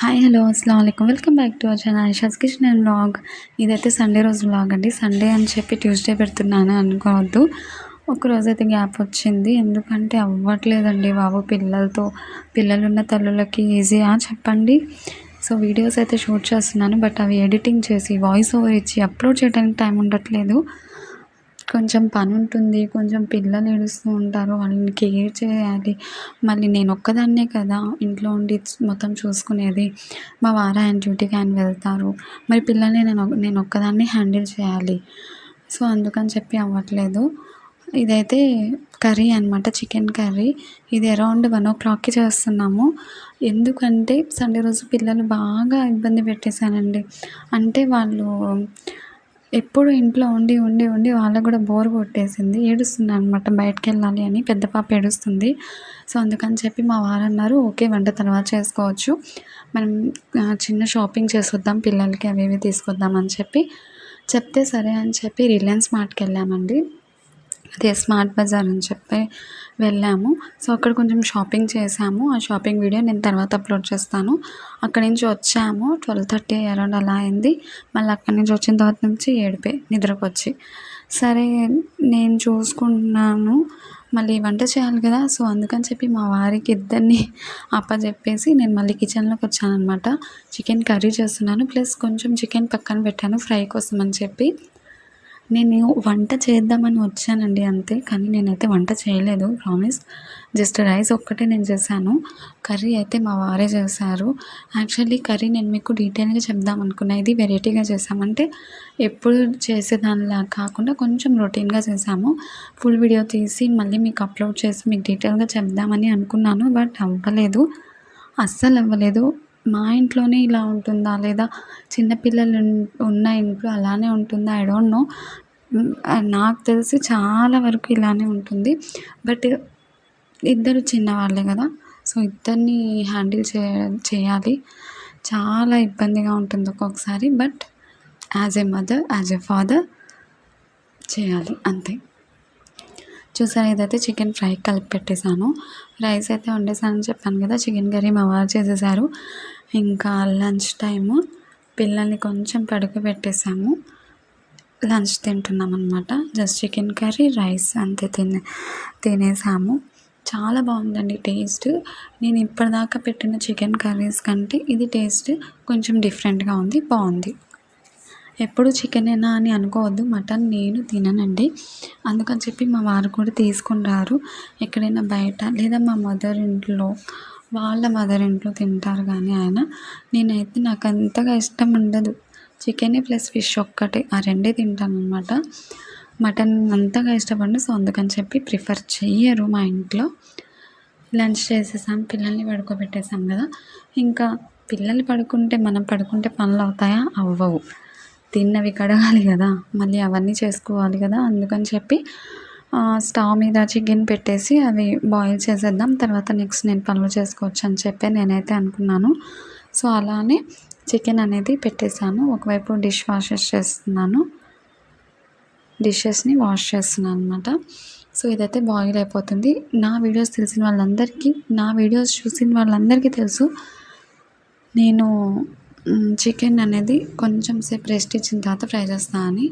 Hi hello అస్సలం welcome back to our channel Aisha's kitchen and vlog ఇదైతే Sunday రోజు vlog అండి. Sunday అని చెప్పి ట్యూస్డే పెడుతున్నాను అనుకోవద్దు. ఒక రోజు అయితే గ్యాప్ వచ్చింది. ఎందుకంటే అవ్వట్లేదండి బాబు. పిల్లలతో పిల్లలున్న తల్లులకి ఈజీయా చెప్పండి. సో వీడియోస్ అయితే షూట్ చేస్తున్నాను బట్ అవి ఎడిటింగ్ చేసి వాయిస్ ఓవర్ ఇచ్చి అప్లోడ్ చేయడానికి టైం ఉండట్లేదు. కొంచెం పని ఉంటుంది కొంచెం పిల్లలు ఏడుస్తూ ఉంటారు వాళ్ళని కేర్ చేయాలి. మళ్ళీ నేను ఒక్కదాన్నే కదా ఇంట్లో ఉండి మొత్తం చూసుకునేది. మా వారు ఆయన డ్యూటీకి ఆయన వెళ్తారు. మరి పిల్లల్ని నేను నేను ఒక్కదాన్ని హ్యాండిల్ చేయాలి. సో అందుకని చెప్పి అవ్వట్లేదు. ఇదైతే కర్రీ అనమాట చికెన్ కర్రీ. ఇది అరౌండ్ వన్ ఓ క్లాక్కి చేస్తున్నాము. ఎందుకంటే సండే రోజు పిల్లలు బాగా ఇబ్బంది పెట్టేశానండి అంటే వాళ్ళు ఎప్పుడు ఇంట్లో ఉండి ఉండి ఉండి వాళ్ళకు కూడా బోర్ కొట్టేసింది. ఏడుస్తుంది అనమాట బయటకు వెళ్ళాలి అని పెద్ద పాప ఏడుస్తుంది. సో అందుకని చెప్పి మా వారు అన్నారు ఓకే వంట తర్వాత చేసుకోవచ్చు. మనం చిన్న షాపింగ్ చేసొద్దాం పిల్లలకి అవి ఇవి తీసుకొద్దాం అని చెప్పి చెప్తే సరే అని చెప్పి రిలయన్స్ మార్ట్కి వెళ్ళామండి అదే స్మార్ట్ బజార్ అని చెప్పి వెళ్ళాము. సో అక్కడ కొంచెం షాపింగ్ చేసాము ఆ షాపింగ్ వీడియో నేను తర్వాత అప్లోడ్ చేస్తాను. అక్కడి నుంచి వచ్చాము. ట్వెల్వ్ థర్టీ అరౌండ్ అలా అయింది. మళ్ళీ అక్కడి నుంచి వచ్చిన తర్వాత నుంచి ఏడిపోయి నిద్రకు వచ్చి సరే నేను చూసుకుంటున్నాను. మళ్ళీ వంట చేయాలి కదా. సో అందుకని చెప్పి మా వారికి ఇద్దరిని అప్పచెప్పేసి నేను మళ్ళీ కిచెన్లోకి వచ్చాను అనమాట చికెన్ కర్రీ చేస్తున్నాను. ప్లస్ కొంచెం చికెన్ పక్కన పెట్టాను ఫ్రై కోసం అని చెప్పి. నేను వంట చేద్దామని వచ్చానండి అంతే కానీ నేనైతే వంట చేయలేదు ప్రామిస్ జస్ట్ రైస్ ఒక్కటే నేను చేశాను. కర్రీ అయితే మా వారే చేశారు. యాక్చువల్లీ కర్రీ నేను మీకు డీటెయిల్గా చెప్దాం అనుకున్నా. ఇది వెరైటీగా చేసామంటే ఎప్పుడు చేసేదానిలా కాకుండా కొంచెం రొటీన్గా చేసాము ఫుల్ వీడియో తీసి మళ్ళీ మీకు అప్లోడ్ చేసి మీకు డీటెయిల్గా చెప్దామని అనుకున్నాను బట్ అవ్వలేదు. అస్సలు అవ్వలేదు. మా ఇంట్లోనే ఇలా ఉంటుందా? లేదా చిన్నపిల్లలు ఉన్న ఇంట్లో అలానే ఉంటుందా? ఐ డోంట్ నో నాకు తెలిసి చాలా వరకు ఇలానే ఉంటుంది. బట్ ఇద్దరు చిన్నవాళ్ళే కదా. సో ఇద్దరిని హ్యాండిల్ చే చేయాలి. చాలా ఇబ్బందిగా ఉంటుంది ఒక్కొక్కసారి. But as a mother as a father చేయాలి. అంతే. చూసారు? ఇదైతే చికెన్ ఫ్రై కలిపి పెట్టేశాను. రైస్ అయితే వండేసానని చెప్పాను కదా. చికెన్ కర్రీ మా వారు చేసేసారు ఇంకా లంచ్ టైము పిల్లల్ని కొంచెం పడుకోబెట్టేసాము. లంచ్ తింటున్నాం అనమాట జస్ట్ చికెన్ కర్రీ రైస్ అంతే తినే తినేసాము. చాలా బాగుందండి టేస్ట్. నేను ఇప్పటిదాకా పెట్టిన చికెన్ కర్రీస్ కంటే ఇది టేస్ట్ కొంచెం డిఫరెంట్గా ఉంది బాగుంది. ఎప్పుడు చికెనేనా అని అనుకోవద్దు మటన్ నేను తిననండి. అందుకని చెప్పి మా వారు కూడా తీసుకున్నారు ఎక్కడైనా బయట లేదా మా మదర్ ఇంట్లో వాళ్ళ మదర్ ఇంట్లో తింటారు కానీ ఆయన. నేనైతే నాకు అంతగా ఇష్టం ఉండదు. చికెన్ ప్లస్ ఫిష్ ఒక్కటే. ఆ రెండే తింటాను అనమాట మటన్ అంతగా ఇష్టపడి సో అందుకని చెప్పి ప్రిఫర్ చెయ్యరు మా ఇంట్లో. లంచ్ చేసేసాం. పిల్లల్ని పడుకోబెట్టేసాం కదా. ఇంకా పిల్లలు పడుకుంటే మనం పడుకుంటే పనులు అవుతాయా? అవ్వవు. తిన్నవి కడగాలి కదా. మళ్ళీ అవన్నీ చేసుకోవాలి కదా. అందుకని చెప్పి స్టవ్ మీద చికెన్ పెట్టేసి అవి బాయిల్ చేసేద్దాం. తర్వాత నెక్స్ట్ నేను పనులు చేసుకోవచ్చు అని చెప్పి నేనైతే అనుకున్నాను. సో అలానే చికెన్ అనేది పెట్టేశాను. ఒకవైపు డిష్ వాషెస్ చేస్తున్నాను. డిషెస్ని వాష్ చేస్తున్నాను అనమాట సో ఇదైతే బాయిల్ అయిపోతుంది. నా వీడియోస్ తెలిసిన వాళ్ళందరికీ నా వీడియోస్ చూసిన వాళ్ళందరికీ తెలుసు నేను చికెన్ అనేది కొంచెం సేపు రెస్ట్ ఇచ్చిన తర్వాత ఫ్రై చేస్తాను అని.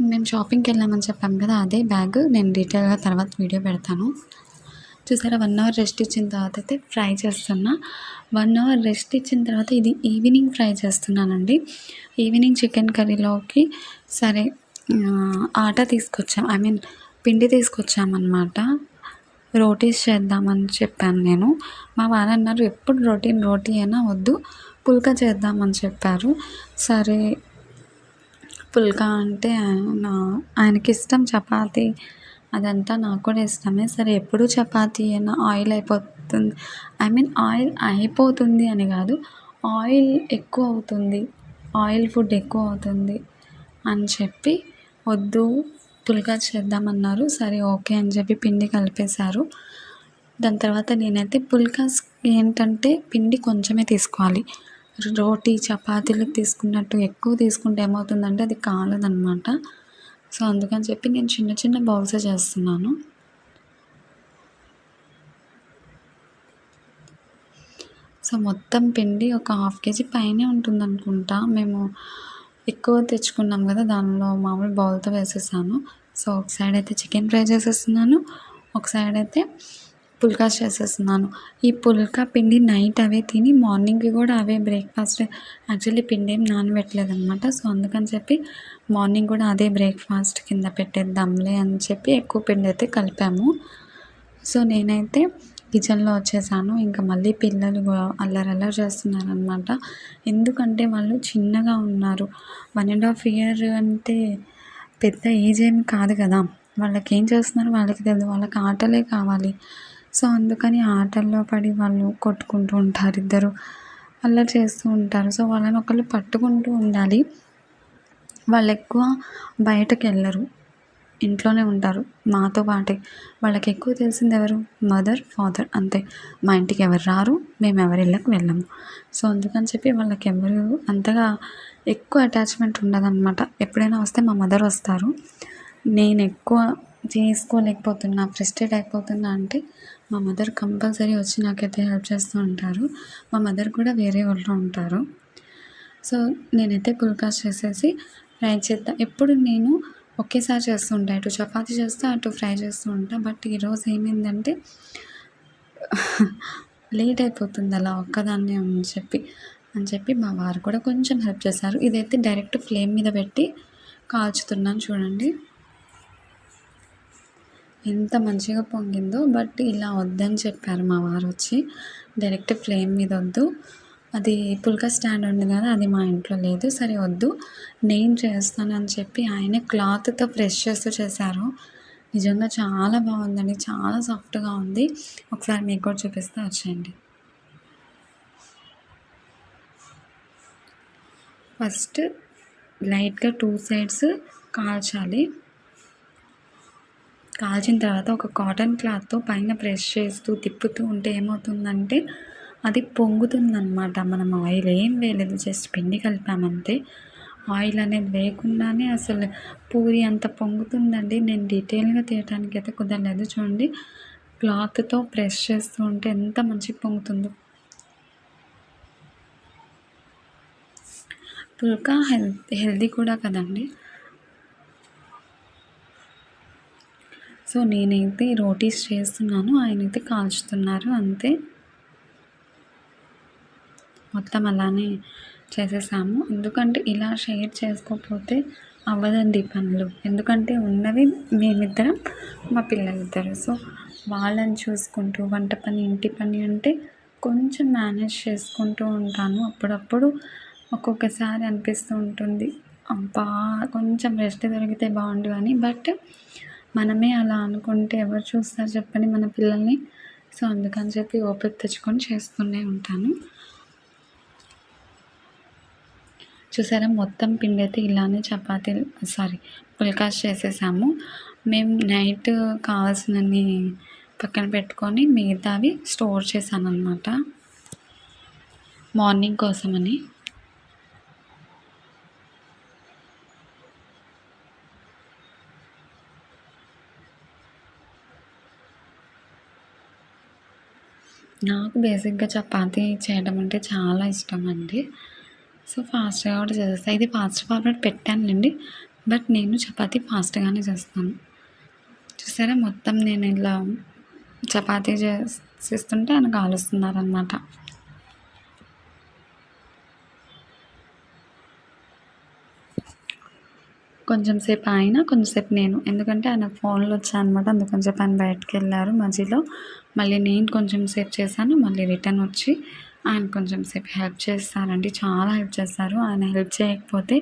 మేము షాపింగ్కి వెళ్ళామని చెప్పాము కదా అదే బ్యాగ్. నేను డీటెయిల్గా తర్వాత వీడియో పెడతాను. చూసారా వన్ అవర్ రెస్ట్ ఇచ్చిన తర్వాత అయితే ఫ్రై చేస్తున్నా. వన్ అవర్ రెస్ట్ ఇచ్చిన తర్వాత ఇది ఈవినింగ్ ఫ్రై చేస్తున్నానండి. ఈవినింగ్ చికెన్ కర్రీలోకి సరే ఆట తీసుకొచ్చాం. ఐ మీన్ పిండి తీసుకొచ్చామన్నమాట. రోటీస్ చేద్దామని చెప్పాను నేను. మా వారు అన్నారు ఎప్పుడు రోటీ రోటీ అయినా వద్దు పుల్కా చేద్దామని చెప్పారు. సరే పుల్కా అంటే నా ఆయనకి ఇష్టం చపాతి. అదంతా నాకు కూడా ఇష్టమే. సరే ఎప్పుడు చపాతి అయినా ఆయిల్ అయిపోతుంది. ఐ మీన్ ఆయిల్ అయిపోతుంది అని కాదు ఆయిల్ ఎక్కువ అవుతుంది. ఆయిల్ ఫుడ్ ఎక్కువ అవుతుంది అని చెప్పి వద్దు పుల్కా చేద్దామన్నారు. సరే ఓకే అని చెప్పి పిండి కలిపేశారు. దాని తర్వాత నేనైతే పుల్కాస్ ఏంటంటే పిండి కొంచెమే తీసుకోవాలి. రోటీ చపాతీలు తీసుకున్నట్టు ఎక్కువ తీసుకుంటే ఏమవుతుందంటే అది కాలదనమాట సో అందుకని చెప్పి నేను చిన్న చిన్న బౌల్సే చేస్తున్నాను. సో మొత్తం పిండి ఒక హాఫ్ కేజీ పైనే ఉంటుంది అనుకుంటా మేము ఎక్కువ తెచ్చుకున్నాం కదా దానిలో మామూలు బౌల్తో వేసేసాను. సో ఒక సైడ్ అయితే చికెన్ ఫ్రై చేసేస్తున్నాను. ఒక సైడ్ అయితే పుల్కా చేసేస్తున్నాను. ఈ పుల్కా పిండి నైట్ అవే తిని మార్నింగ్కి కూడా అవే బ్రేక్ఫాస్ట్. యాక్చువల్లీ పిండి ఏం నానబెట్టలేదు అనమాట సో అందుకని చెప్పి మార్నింగ్ కూడా అదే బ్రేక్ఫాస్ట్ కింద పెట్టేద్దాంలే అని చెప్పి ఎక్కువ పిండి అయితే కలిపాము. సో నేనైతే కిచెన్లో వచ్చేసాను. ఇంకా మళ్ళీ పిల్లలు అల్లరి చేస్తున్నారనమాట ఎందుకంటే వాళ్ళు చిన్నగా ఉన్నారు. వన్ అండ్ హాఫ్ ఇయర్ అంటే పెద్ద ఏజ్ ఏం కాదు కదా. వాళ్ళకి ఏం చేస్తున్నారు వాళ్ళకి తెలియదు వాళ్ళకి ఆటలే కావాలి. సో అందుకని ఆటల్లో పడి వాళ్ళు కొట్టుకుంటూ ఉంటారు. ఇద్దరు అలా చేస్తూ ఉంటారు. సో వాళ్ళని ఒకళ్ళు పట్టుకుంటూ ఉండాలి. వాళ్ళు ఎక్కువ బయటకు వెళ్ళరు. ఇంట్లోనే ఉంటారు. మాతో పాటే వాళ్ళకి ఎక్కువ తెలిసింది ఎవరు? మదర్ ఫాదర్ అంతే. మా ఇంటికి ఎవరు రారు? మేము ఎవరి ఇళ్ళకి వెళ్ళము సో అందుకని చెప్పి వాళ్ళకి ఎవరు అంతగా ఎక్కువ అటాచ్మెంట్ ఉండదన్నమాట. ఎప్పుడైనా వస్తే మా మదర్ వస్తారు. నేను ఎక్కువ చేసుకోలేకపోతున్నా ఫ్రస్ట్రేట్ అయిపోతున్నా అంటే మా మదర్ కంపల్సరీ వచ్చి నాకైతే హెల్ప్ చేస్తూ ఉంటారు. మా మదర్ కూడా వేరే వాళ్ళు ఉంటారు. సో నేనైతే పుల్కాస్ చేసేసి ఫ్రై చేద్దాం ఎప్పుడు నేను ఒకేసారి చేస్తూ ఉంటాను ఇటు చపాతీ చేస్తే అటు ఫ్రై చేస్తూ ఉంటాను బట్ ఈరోజు ఏమైందంటే లేట్ అయిపోతుంది అలా ఒక్కదాన్నే అని చెప్పి అని చెప్పి మా వారు కూడా కొంచెం హెల్ప్ చేశారు. ఇదైతే డైరెక్ట్ ఫ్లేమ్ మీద పెట్టి కాల్చుతున్నాను చూడండి. ఎంత మంచిగా పొంగిందో బట్ ఇలా వద్దని చెప్పారు మా వారు వచ్చి. డైరెక్ట్ ఫ్లేమ్ మీద వద్దు. అది పుల్కా స్టాండ్ ఉంది కదా అది మా ఇంట్లో లేదు. సరే వద్దు. నేను చేస్తాను అని చెప్పి ఆయనే క్లాత్తో ప్రెస్ చేస్తూ చేశారు. నిజంగా చాలా బాగుందండి. చాలా సాఫ్ట్గా ఉంది. ఒకసారి మీకు కూడా చూపిస్తే వచ్చేయండి. ఫస్ట్ లైట్గా టూ సైడ్స్ కాల్చాలి. కాల్చిన తర్వాత ఒక కాటన్ క్లాత్తో పైన ప్రెస్ చేస్తూ తిప్పుతూ ఉంటే ఏమవుతుందంటే అది పొంగుతుందన్నమాట. మనం ఆయిల్ ఏం వేయలేదు జస్ట్ పిండి కలిపామంతే. ఆయిల్ అనేది వేయకుండానే అసలు పూరి అంత పొంగుతుందండి. నేను డీటెయిల్గా తీయటానికి అయితే కుదరలేదు. చూడండి క్లాత్తో ప్రెస్ చేస్తూ ఉంటే ఎంత మంచిగా పొంగుతుందో. పుల్కా హెల్త్ హెల్దీ కూడా కదండి. సో నేనైతే రోటీస్ చేస్తున్నాను. ఆయన అయితే కాల్చుతున్నారు. అంతే. మొత్తం అలానే చేసేసాము. ఎందుకంటే ఇలా షేర్ చేసుకోకపోతే అవ్వదండి పనులు. ఎందుకంటే ఉన్నవి మేమిద్దరం మా పిల్లలిద్దరు. సో వాళ్ళని చూసుకుంటూ వంట పని ఇంటి పని అంటే కొంచెం మేనేజ్ చేసుకుంటూ ఉంటాను. అప్పుడప్పుడు ఒక్కొక్కసారి అనిపిస్తూ ఉంటుంది అబ్బా కొంచెం రెస్ట్ దొరికితే బాగుండు అని. బట్ మనమే అలా అనుకుంటే ఎవరు చూస్తారు చెప్పండి మన పిల్లల్ని. సో అందుకని చెప్పి ఓపిక తెచ్చుకొని చేస్తూనే ఉంటాను. చూసారా మొత్తం పిండి అయితే ఇలానే చపాతీ సారీ పుల్కాస్ చేసేసాము. మేము నైట్ కావాల్సినన్ని పక్కన పెట్టుకొని మిగతావి స్టోర్ చేశాను అనమాట మార్నింగ్ కోసమని. నాకు బేసిక్గా చపాతీ చేయడం అంటే చాలా ఇష్టం అండి సో ఫాస్ట్గా కూడా చేసేస్తాను ఇది ఫాస్ట్ ఫార్వర్డ్ పెట్టానండి బట్ నేను చపాతీ ఫాస్ట్గానే చేస్తాను. చూసారా? మొత్తం నేను ఇలా చపాతీ చేస్తుంటే ఆయన కాలుస్తున్నారనమాట కొంచెం సేపు ఆయన కొంచెంసేపు నేను. ఎందుకంటే ఆయన ఫోన్లో వచ్చానమాట అందుకని చెప్పి ఆయన బయటకు వెళ్ళారు మధ్యలో. మళ్ళీ నేను కొంచెం సేపు చేశాను. మళ్ళీ రిటర్న్ వచ్చి ఆయన కొంచెం సేపు హెల్ప్ చేస్తారండి. చాలా హెల్ప్ చేస్తారు. ఆయన హెల్ప్ చేయకపోతే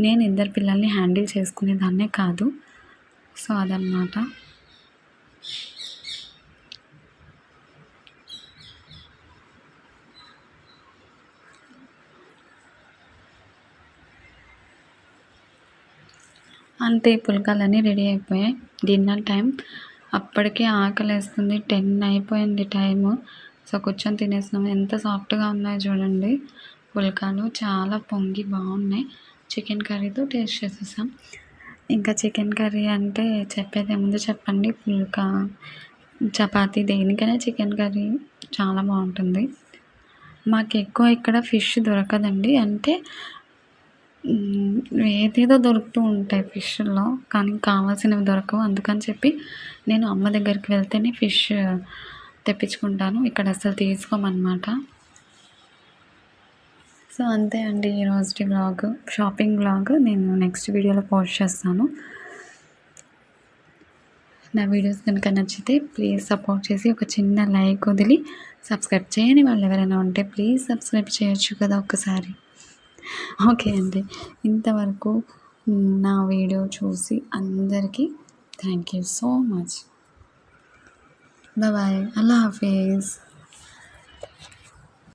నేను ఇద్దరు పిల్లల్ని హ్యాండిల్ చేసుకునేదాన్నే కాదు. సో అదనమాట అంతే పుల్కాలన్నీ రెడీ అయిపోయాయి. డిన్నర్ టైం అప్పటికే ఆకలి వేస్తుంది టెన్ అయిపోయింది టైము. సో కూర్చొని తినేసినాము ఎంత సాఫ్ట్గా ఉన్నాయో చూడండి. పుల్కాలు చాలా పొంగి బాగున్నాయి. చికెన్ కర్రీతో టేస్ట్ చేసేసాం. ఇంకా చికెన్ కర్రీ అంటే చెప్పేది ఏముందో చెప్పండి. పుల్కా చపాతీ దేనికైనా చికెన్ కర్రీ చాలా బాగుంటుంది. మాకు ఎక్కువ ఇక్కడ ఫిష్ దొరకదండి. అంటే ఏదేదో దొరుకుతూ ఉంటాయి ఫిష్లో కానీ కావాల్సినవి దొరకవు. అందుకని చెప్పి నేను అమ్మ దగ్గరికి వెళ్తేనే ఫిష్ తెప్పించుకుంటాను. ఇక్కడ అసలు తీసుకోమన్నమాట. సో అంతే అండి ఈరోజు బ్లాగ్ షాపింగ్ బ్లాగ్ నేను నెక్స్ట్ వీడియోలో పోస్ట్ చేస్తాను. నా వీడియోస్ కనుక నచ్చితే ప్లీజ్ సపోర్ట్ చేసి ఒక చిన్న లైక్ వదిలి సబ్స్క్రైబ్ చేయని వాళ్ళు ఎవరైనా ఉంటే ప్లీజ్ సబ్స్క్రైబ్ చేయొచ్చు కదా ఒక్కసారి. ఓకే అండి. ఇంతవరకు నా వీడియో చూసి అందరికీ thank you so much. Bye Allah Hafeez.